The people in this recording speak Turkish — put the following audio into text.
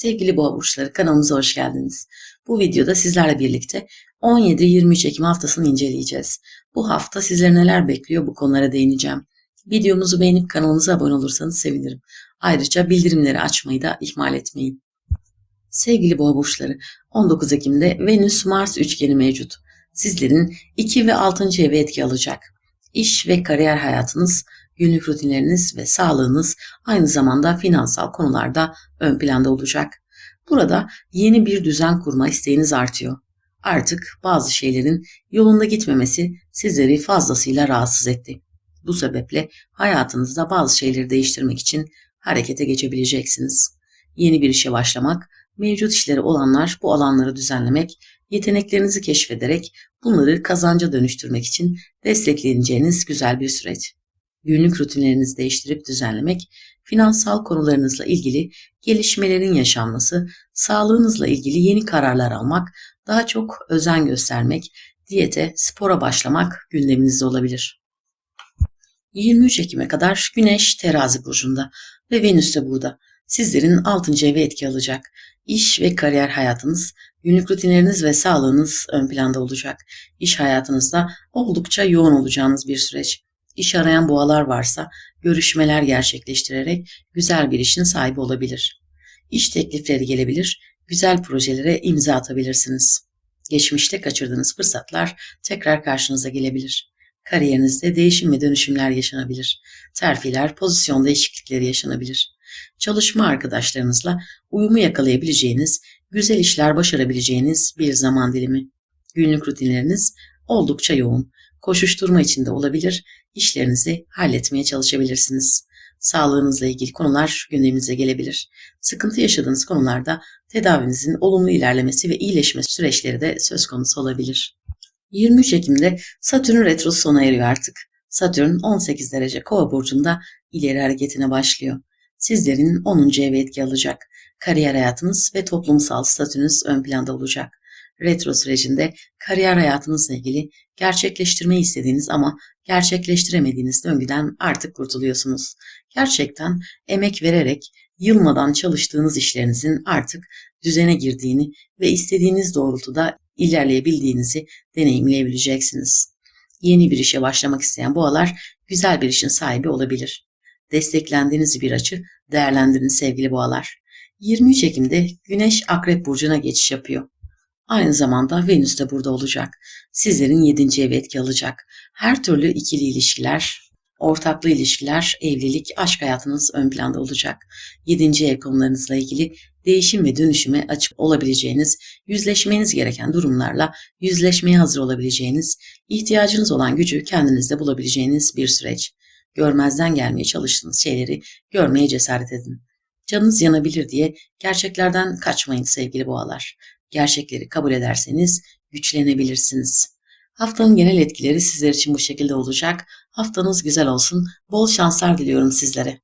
Sevgili boğa kanalımıza hoş geldiniz. Bu videoda sizlerle birlikte 17-23 Ekim haftasını inceleyeceğiz. Bu hafta sizleri neler bekliyor bu konulara değineceğim. Videomuzu beğenip kanalımıza abone olursanız sevinirim. Ayrıca bildirimleri açmayı da ihmal etmeyin. Sevgili boğa burçları 19 Ekim'de Venüs-Mars üçgeni mevcut. Sizlerin 2 ve 6. evi etki alacak. İş ve kariyer hayatınız, günlük rutinleriniz ve sağlığınız aynı zamanda finansal konularda ön planda olacak. Burada yeni bir düzen kurma isteğiniz artıyor. Artık bazı şeylerin yolunda gitmemesi sizleri fazlasıyla rahatsız etti. Bu sebeple hayatınızda bazı şeyleri değiştirmek için harekete geçebileceksiniz. Yeni bir işe başlamak, mevcut işleri olanlar bu alanları düzenlemek, yeteneklerinizi keşfederek bunları kazanca dönüştürmek için destekleneceğiniz güzel bir süreç. Günlük rutinlerinizi değiştirip düzenlemek, finansal konularınızla ilgili gelişmelerin yaşanması, sağlığınızla ilgili yeni kararlar almak, daha çok özen göstermek, diyete, spora başlamak gündeminizde olabilir. 23 Ekim'e kadar Güneş terazi burcunda ve Venüs de burada. Sizlerin 6. evi etki alacak. İş ve kariyer hayatınız, günlük rutinleriniz ve sağlığınız ön planda olacak. İş hayatınızda oldukça yoğun olacağınız bir süreç. İş arayan boğalar varsa görüşmeler gerçekleştirerek güzel bir işin sahibi olabilir. İş teklifleri gelebilir, güzel projelere imza atabilirsiniz. Geçmişte kaçırdığınız fırsatlar tekrar karşınıza gelebilir. Kariyerinizde değişim ve dönüşümler yaşanabilir. Terfiler, pozisyon değişiklikleri yaşanabilir. Çalışma arkadaşlarınızla uyumu yakalayabileceğiniz, güzel işler başarabileceğiniz bir zaman dilimi. Günlük rutinleriniz oldukça yoğun. Koşuşturma içinde olabilir, işlerinizi halletmeye çalışabilirsiniz. Sağlığınızla ilgili konular gündeminize gelebilir. Sıkıntı yaşadığınız konularda tedavinizin olumlu ilerlemesi ve iyileşme süreçleri de söz konusu olabilir. 23 Ekim'de Satürn retrosu sona eriyor artık. Satürn 18 derece kova burcunda ileri hareketine başlıyor. Sizlerin 10. ev etki alacak. Kariyer hayatınız ve toplumsal statünüz ön planda olacak. Retro sürecinde kariyer hayatınızla ilgili gerçekleştirmeyi istediğiniz ama gerçekleştiremediğiniz döngüden artık kurtuluyorsunuz. Gerçekten emek vererek yılmadan çalıştığınız işlerinizin artık düzene girdiğini ve istediğiniz doğrultuda ilerleyebildiğinizi deneyimleyebileceksiniz. Yeni bir işe başlamak isteyen boğalar güzel bir işin sahibi olabilir. Desteklendiğiniz bir açı değerlendirin sevgili boğalar. 23 Ekim'de Güneş Akrep Burcu'na geçiş yapıyor. Aynı zamanda Venüs de burada olacak. Sizlerin 7. ev etki alacak. Her türlü ikili ilişkiler, ortaklı ilişkiler, evlilik, aşk hayatınız ön planda olacak. 7. ev konularınızla ilgili değişim ve dönüşüme açık olabileceğiniz, yüzleşmeniz gereken durumlarla yüzleşmeye hazır olabileceğiniz, ihtiyacınız olan gücü kendinizde bulabileceğiniz bir süreç. Görmezden gelmeye çalıştığınız şeyleri görmeye cesaret edin. Canınız yanabilir diye gerçeklerden kaçmayın sevgili boğalar. Gerçekleri kabul ederseniz güçlenebilirsiniz. Haftanın genel etkileri sizler için bu şekilde olacak. Haftanız güzel olsun. Bol şanslar diliyorum sizlere.